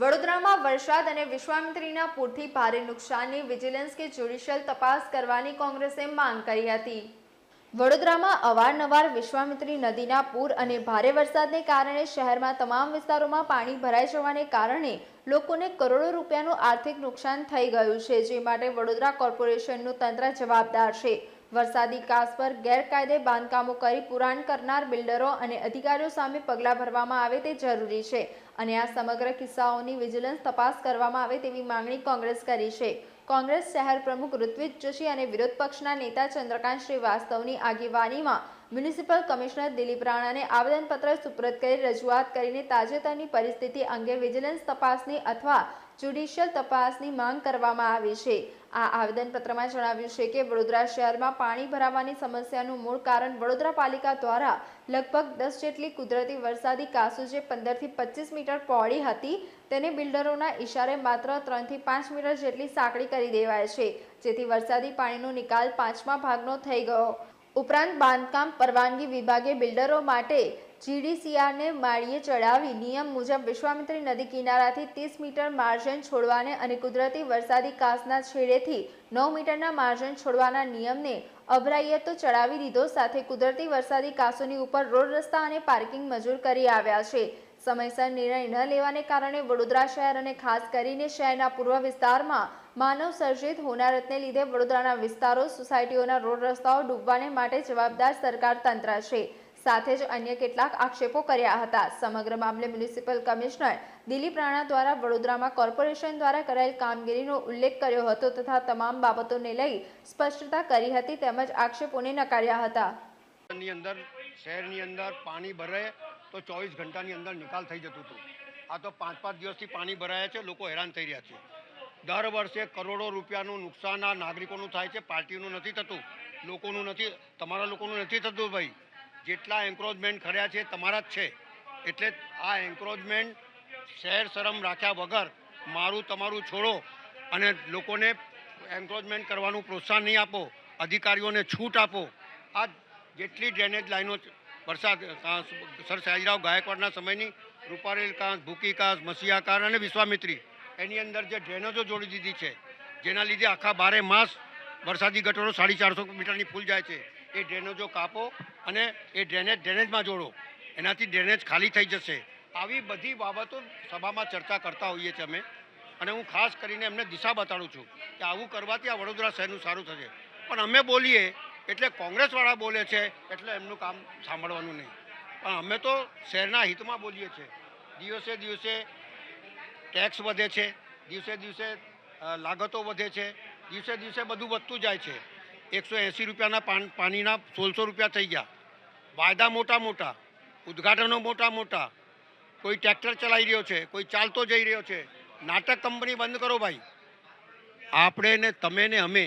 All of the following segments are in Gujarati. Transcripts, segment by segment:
વડોદરામાં વરસાદ અને વિશ્વામિત્રીના પૂરથી ભારે નુકસાનની વિજિલન્સ કે જ્યુડિશિયલ તપાસ કરવાની કોંગ્રેસે માંગ કરી હતી. વડોદરામાં અવારનવાર વિશ્વામિત્રી નદીના પૂર અને ભારે વરસાદને કારણે શહેરમાં તમામ વિસ્તારોમાં પાણી ભરાઈ જવાને કારણે લોકોને કરોડો રૂપિયાનું આર્થિક નુકસાન થઈ ગયું છે, જે માટે વડોદરા કોર્પોરેશનનું તંત્ર જવાબદાર છે. વરસાદી કાસ પર ગેરકાયદે બાંધકામો કરી પુરાણ કરનાર બિલ્ડરો અને અધિકારીઓ સામે પગલાં ભરવામાં આવે તે જરૂરી છે. અને આ સમગ્ર કિસ્સાઓની વિજિલન્સ તપાસ કરવામાં આવે તેવી માંગણી કોંગ્રેસ કરી છે. કોંગ્રેસ શહેર પ્રમુખ ઋત્વિજ જોશી અને વિરોધ પક્ષના નેતા ચંદ્રકાંત શ્રીવાસ્તવની આગેવાનીમાં મ્યુનિસિપલ કમિશનર દિલીપ રાણાને આવેદનપત્ર સુપ્રત કરી રજૂઆત કરીને તાજેતરની પરિસ્થિતિ અંગે વિજિલન્સ તપાસની અથવા જ્યુડિશિયલ તપાસની માંગ કરવામાં આવી છે. આવેદનપત્રમાં જણાવ્યું છે કે વડોદરા શહેરમાં પાણી ભરાવાની સમસ્યાનું મૂળ કારણ વડોદરા પાલિકા દ્વારા લગભગ દસ જેટલી કુદરતી વરસાદી કાસુ જે પંદરથી પચીસ મીટર પહોળી હતી, તેને બિલ્ડરોના ઇશારે માત્ર ત્રણથી પાંચ મીટર જેટલી સાંકડી કરી દેવાય છે. જેથી વરસાદી પાણીનો નિકાલ પાંચમા ભાગનો થઈ ગયો. ઉપરાંત બાંધકામ પરવાનગી વિભાગે બિલ્ડરો માટે જીડીસીઆરને માળીએ ચડાવી નિયમ મુજબ વિશ્વામિત્રી નદી કિનારાથી ત્રીસ મીટર માર્જન છોડવાને અને કુદરતી વરસાદી કાસના છેડેથી નવ મીટરના માર્જન છોડવાના નિયમને અભરાઈએ તો ચડાવી દીધો. સાથે કુદરતી વરસાદી કાસોની ઉપર રોડ રસ્તા અને પાર્કિંગ મજૂર કરી આવ્યા છે. સમયસર નિર્ણય ન લેવાને કારણે વડોદરા શહેર અને ખાસ કરીને શહેરના પૂર્વ વિસ્તારમાં માનવ સર્જિત હોનારતને લીધે વડોદરાના વિસ્તારો સોસાયટીઓના રોડ રસ્તાઓ ડૂબવાને માટે જવાબદાર સરકાર તંત્ર છે. સાથે જ અન્ય કેટલાક આક્ષેપો કર્યા હતા. સમગ્ર મામલે મ્યુનિસિપલ કમિશનર દિલીપ રાણા દ્વારા વડોદરામાં કોર્પોરેશન દ્વારા કરાયેલ કામગીરીનો ઉલ્લેખ કર્યો હતો તથા તમામ બાબતોને લઈ સ્પષ્ટતા કરી હતી તેમજ આક્ષેપોને નકાર્યા હતા. અંદર, શહેરની અંદર પાણી ભરાય તો ચોવીસ ઘંટાની અંદર નિકાલ થઈ જતું હતું. આ તો પાંચ પાંચ દિવસથી પાણી ભરાયા છે, લોકો હેરાન થઈ રહ્યા છે. દર વર્ષે કરોડો રૂપિયાનું નુકસાન આ નાગરિકોનું થાય છે, પાર્ટીનું નથી થતું, લોકોનું નથી, તમારા લોકોનું નથી થતું ભાઈ. જેટલા એન્ક્રોચમેન્ટ કર્યા છે, તમારા જ છે. એટલે આ એન્ક્રોચમેન્ટ શહેર શરમ રાખ્યા વગર મારું તમારું છોડો અને લોકોને એન્ક્રોચમેન્ટ કરવાનું પ્રોત્સાહન નહીં આપો, અધિકારીઓને છૂટ આપો. આ જેટલી ડ્રેનેજ લાઈનો વરસાદ સર સયાજીરાવ ગાયકવાડના સમયની રૂપારેલ કાંસ, ભૂકી કાંસ, મસીહા કાંસ અને વિશ્વામિત્રી એની અંદર જે ડ્રેનેજો જોડી દીધી છે, જેના લીધે આખા બારે માસ વરસાદી ગટરો સાડી ચારસો મીટરની ફૂલ જાય છે. એ ડ્રેનેજો કાપો અને એ ડ્રેનેજ ડ્રેનેજમાં જોડો. એનાથી ડ્રેનેજ ખાલી થઈ જશે. આવી બધી બાબતો સભામાં ચર્ચા કરતા હોઈએ છીએ અમે. અને હું ખાસ કરીને એમને દિશા બતાડું છું કે આવું કરવાથી આ વડોદરા શહેરનું સારું થશે. પણ અમે બોલીએ એટલે કોંગ્રેસવાળા બોલે છે એટલે એમનું કામ સાંભળવાનું નહીં. પણ અમે તો શહેરના હિતમાં બોલીએ છીએ. દિવસે દિવસે ટેક્સ વધે છે, દિવસે દિવસે લાગતો વધે છે, દિવસે દિવસે બધું વધતું જાય છે. એકસો એંસી રૂપિયાના પાન, પાણીના સોળસો રૂપિયા થઈ ગયા. વાયદા મોટા મોટા, ઉદ્ઘાટનો મોટા મોટા. કોઈ ટ્રેક્ટર ચલાવી રહ્યો છે, કોઈ ચાલતો જઈ રહ્યો છે. નાટક કંપની બંધ કરો ભાઈ. આપણે ને તમે ને અમે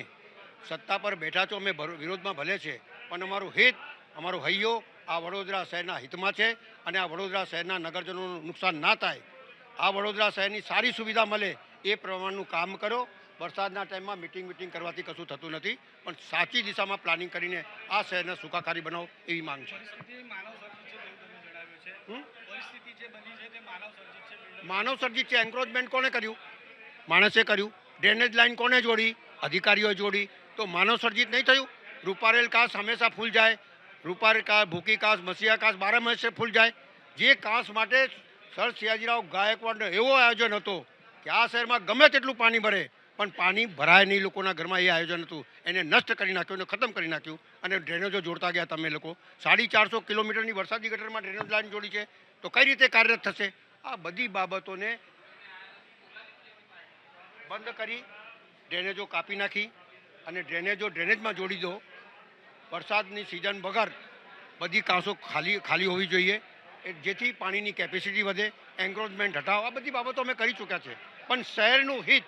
સત્તા પર બેઠા છો, અમે વિરોધમાં ભલે છે, પણ અમારું હિત, અમારો હૈયો આ વડોદરા શહેરના હિતમાં છે અને આ વડોદરા શહેરના નગરજનોનું નુકસાન ના થાય આ વડોદરા શહેરની સારી સુવિધા મળે એ પ્રમાણનું કામ કરો. વરસાદના ટાઈમમાં મિટિંગ મિટિંગ કરવાથી કશું થતું નથી પણ સાચી દિશામાં પ્લાનિંગ કરીને આ શહેરને સુખાકારી બનાવો એવી માંગ છે. માનવ સર્જિત છે એન્ક્રોચમેન્ટ કોણે કર્યું? માણસે કર્યું. ડ્રેનેજ લાઈન કોને જોડી? અધિકારીઓએ જોડી. તો માનવ સર્જિત નહીં થયું? રૂપારેલ કાસ હંમેશા ફૂલ જાય. રૂપારેલ કાસ ભૂકી કાસ મસીહા કાસ બારે ફૂલ જાય. જે કાસ માટે સર સિયાજીરાવ ગાયકવાડનો એવો આયોજન હતો કે આ શહેરમાં ગમે તેટલું પાણી ભરે, પણ પાણી ભરાય નહીં લોકોના ઘરમાં એ આયોજન હતું. એને નષ્ટ કરી નાખ્યું એને ખતમ કરી નાખ્યું અને ડ્રેનેજો જોડતા ગયા તમે લોકો. સાડી ચારસો કિલોમીટરની વરસાદી ગટરમાં ડ્રેનેજ લાઈન જોડી છે. તો કઈ રીતે કાર્યરત થશે? આ બધી બાબતોને બંધ કરી ડ્રેનેજો કાપી નાખી અને ડ્રેનેજો ડ્રેનેજમાં જોડી દો. વરસાદની સિઝન વગર બધી કાંસો ખાલી ખાલી હોવી જોઈએ. જેથી પાણીની કેપેસિટી વધે એન્ક્રોચમેન્ટ હટાવો. આ બધી બાબતો અમે કરી ચૂક્યા છે. પણ શહેરનું હિત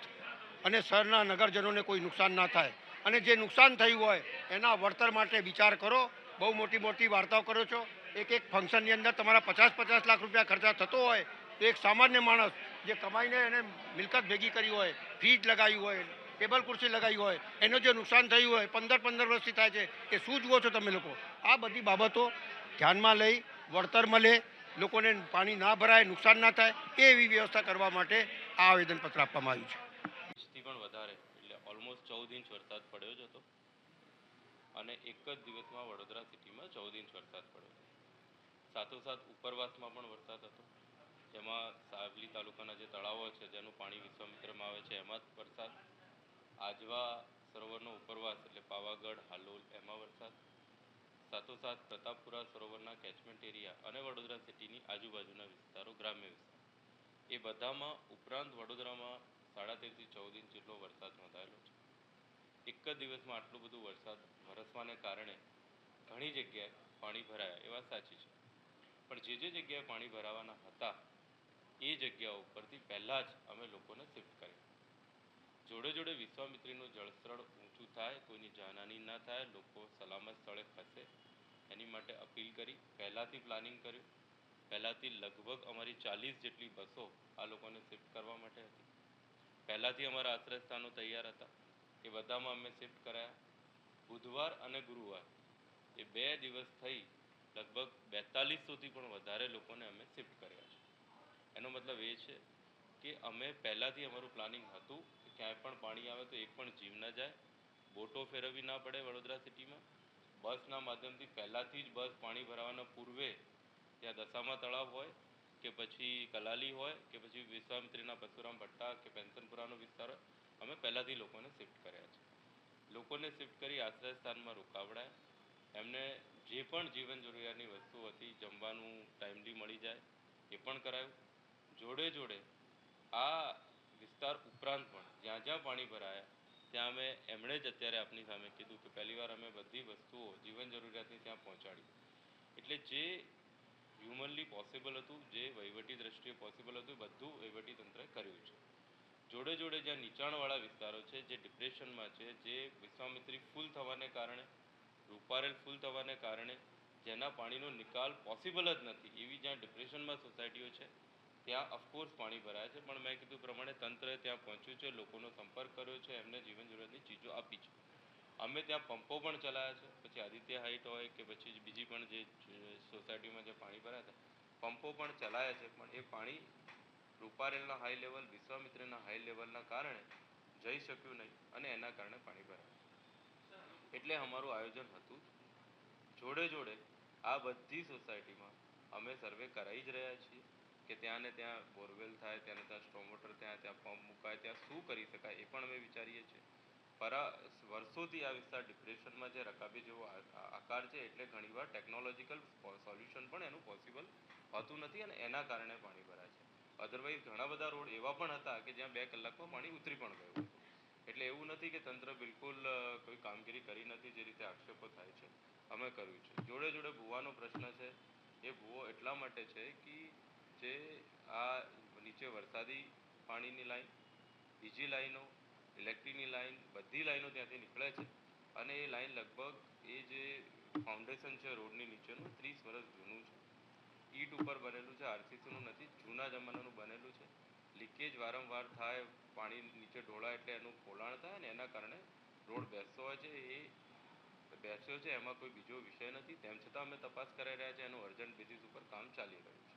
અને શહેરના નગરજનોને કોઈ નુકસાન ના થાય. અને જે નુકસાન થયું હોય, એના વળતર માટે વિચાર કરો. બહુ મોટી મોટી વાર્તાઓ કરો છો. એક એક ફંક્શનની અંદર તમારા પચાસ પચાસ લાખ રૂપિયા ખર્ચા થતો હોય, તો એક સામાન્ય માણસ જે કમાઈને એને મિલકત ભેગી કરી હોય, ફ્રીજ લગાવી હોય, ટેબલ ખુરશી લગાવી હોય, એનું જે નુકસાન થયું હોય, પંદર પંદર વર્ષથી થાય છે, એ શું જુઓ છો તમે લોકો? આ બધી બાબતો ધ્યાનમાં લઈ વળતર મળે, લોકોને પાણી ના ભરાય, નુકસાન ના થાય એ એવી વ્યવસ્થા કરવા માટે આ આવેદનપત્ર આપવામાં આવ્યું છે. ઇંચથી પણ વધારે, એટલે ઓલમોસ્ટ ચૌદ ઇંચ વરસાદ પડ્યો જ હતો. અને એક જ દિવસમાં વડોદરા સિટીમાં ચૌદ ઇંચ વરસાદ પડ્યો હતો. સાથોસાથ ઉપરવાસમાં પણ વરસાદ હતો. જેમાં સાવલી તાલુકાના જે તળાવો છે, જેનું પાણી વિશ્વામિત્રમાં આવે છે, એમાં જ વરસાદ. આજવા સરોવરનો ઉપરવાસ, એટલે પાવાગઢ, હાલોલ, એમાં વરસાદ. સાથોસાથ પ્રતાપપુરા, સરોવરના કેચમેન્ટ એરિયા અને વડોદરા સિટીની આજુબાજુના વિસ્તારો ગ્રામ્ય વિસ્તાર. એ બધામાં ઉપરાંત વડોદરામાં સાડા તેરથી ચૌદ ઇંચ જેટલો વરસાદ નોંધાયેલો છે. એક જ દિવસમાં આટલું બધું વરસાદ વરસવાને કારણે ઘણી જગ્યાએ પાણી ભરાયા, એ વાત સાચી છે. પણ જે જે જગ્યાએ પાણી ભરાવાના હતા, એ જગ્યાઓ ઉપરથી પહેલાં જ અમે લોકોને શિફ્ટ કર્યા. જોડે જોડે વિશ્વામિત્રીનું જળસ્તર ઊંચું થાય, કોઈની જાનહાની ના થાય, લોકો સલામત સ્થળે ખસે. એની માટે અપીલ કરી, પહેલાંથી પ્લાનિંગ કર્યું. પહેલાંથી લગભગ અમારી ચાલીસ જેટલી બસો આ લોકોને શિફ્ટ કરવા માટે હતી. પહેલાંથી અમારા આશ્રયસ્થાનો તૈયાર હતા. એ બધામાં અમે શિફ્ટ કરાયા. બુધવાર અને ગુરુવાર એ બે દિવસ થઈ લગભગ બેતાલીસોથી પણ વધારે લોકોને અમે શિફ્ટ કર્યા છે. એનો મતલબ એ છે કે અમે પહેલાંથી અમારું પ્લાનિંગ હતું ક્યાંય પણ પાણી આવે તો એક પણ જીવ ન જાય. બોટો ફેરવવી ના પડે વડોદરા સિટીમાં. બસના માધ્યમથી પહેલાંથી જ બસ પાણી ભરાવાના પૂર્વે ત્યાં દશામા તળાવ હોય કે પછી કલાલી હોય કે પછી વિશ્વામિત્રીના પરશુરામ ભટ્ટા કે પેન્શનપુરાનો વિસ્તાર હોય, અમે પહેલાંથી લોકોને શિફ્ટ કર્યા છે. લોકોને શિફ્ટ કરી આશ્રય સ્થાનમાં રોકાવડાય. એમને જે પણ જીવન જરૂરિયાતની વસ્તુ હતી જમવાનું ટાઈમલી મળી જાય, એ પણ કરાયું. જોડે જોડે આ વિસ્તાર ઉપરાંત પણ જ્યાં જ્યાં પાણી ભરાયા, ત્યાં અમે એમણે જ અત્યારે આપની સામે કીધું કે પહેલીવાર અમે બધી વસ્તુઓ જીવન જરૂરિયાતની ત્યાં પહોંચાડી. એટલે જે હ્યુમનલી પોસિબલ હતું, જે વહીવટી દ્રષ્ટિએ પોસિબલ હતું બધું વહીવટી તંત્રએ કર્યું છે. જોડે જોડે જ્યાં નીચાણવાળા વિસ્તારો છે, જે ડિપ્રેશનમાં છે, જે વિશ્વામિત્રી ફૂલ થવાને કારણે, રૂપારેલ ફૂલ થવાને કારણે, જેના પાણીનો નિકાલ પોસિબલ જ નથી, એવી જ્યાં ડિપ્રેશનમાં સોસાયટીઓ છે ત્યાં અફકોર્સ પાણી ભરાય છે, પણ મેં કીધું પ્રમાણે તંત્રએ ત્યાં પહોંચ્યું છે, લોકોનો સંપર્ક કર્યો છે, એમને જીવન જરૂરિયાતની ચીજો આપી છે. અમે ત્યાં પંપો પણ ચલાવ્યા છે, પછી આદિત્ય હાઇટ હોય કે પછી બીજી પણ જે સોસાયટીમાં જે પાણી ભરાયા હતા પંપો પણ ચલાવ્યા છે, પણ એ પાણી રૂપારેલના હાઈ લેવલ વિશ્વામિત્રના હાઈ લેવલના કારણે જઈ શક્યું નહીં અને એના કારણે પાણી ભરાયું એટલે અમારું આયોજન હતું. જોડે જોડે આ બધી સોસાયટીમાં અમે સર્વે કરાવી જ રહ્યા છીએ. કે ત્યાં ને ત્યાં બોરવેલ થાય, ત્યાં ને ત્યાં સ્ટ્રોમ વોટર, ત્યાં ત્યાં પંપ મુકાય, ત્યાં શું કરી શકાય એ પણ અમે વિચારીએ છીએ. પરા વર્ષોથી આ વિસ્તાર ડિપ્રેશનમાં જે રકાબી જેવો આકાર છે, એટલે ઘણીવાર ટેકનોલોજીકલ સોલ્યુશન પણ એનું પોસિબલ હોતું નથી અને એના કારણે પાણી ભરાય છે. અધરવાઇઝ ઘણા બધા રોડ એવા પણ હતા કે જ્યાં બે કલાકમાં પાણી ઉતરી પણ ગયું હતું. એટલે એવું નથી કે તંત્ર બિલકુલ કોઈ કામગીરી કરી નથી જે રીતે આક્ષેપો થાય છે. અમે કર્યું છે. જોડે જોડે ભૂવાનો પ્રશ્ન છે. એ ભૂવો એટલા માટે છે કે જે આ નીચે વરસાદી પાણીની લાઈન, બીજી લાઈનો, ઇલેક્ટ્રિકની લાઈન, બધી લાઈનો ત્યાંથી નીકળે છે. અને એ લાઈન લગભગ એ જે ફાઉન્ડેશન છે રોડની નીચેનું ત્રીસ વર્ષ જૂનું છે. ઈટ ઉપર બનેલું છે, આરસીસીનું નથી, જૂના જમાનાનું બનેલું છે. લીકેજ વારંવાર થાય, પાણી નીચે ઢોળાય એટલે એનું પોલાણ થાય ને એના કારણે રોડ બેસતો હોય છે. એ બેસ્યો છે, એમાં કોઈ બીજો વિષય નથી. તેમ છતાં અમે તપાસ કરાઈ રહ્યા છે, એનું અર્જન્ટ બેસિસ ઉપર કામ ચાલી રહ્યું છે.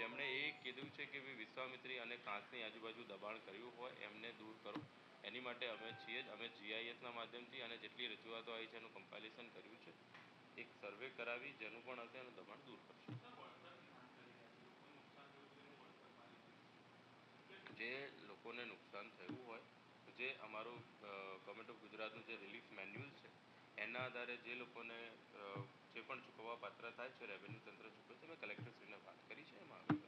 જેમણે એ કીધું છે કે ભાઈ વિશ્વામિત્રી અને કાંસની આજુબાજુ દબાણ કર્યું હોય, એમને દૂર કરો. એની માટે અમે છીએ જ, અમે જીઆઈએસના માધ્યમથી અને જેટલી રજૂઆતો આવી છે એનું કમ્પાઇલેશન કર્યું છે. એક સર્વે કરાવી, જેનું પણ હશે એનું દબાણ દૂર કરશે. જે લોકોને નુકસાન થયું હોય, જે અમારું ગવર્મેન્ટ ઓફ ગુજરાતનું જે રિલીફ મેન્યુઅલ છે, એના આધારે જે લોકોને જે પણ ચૂકવવા પાત્ર થાય છે રેવન્યુ તંત્ર ચૂકવે છે મેં કલેક્ટરશ્રીને વાત કરી છે એમાં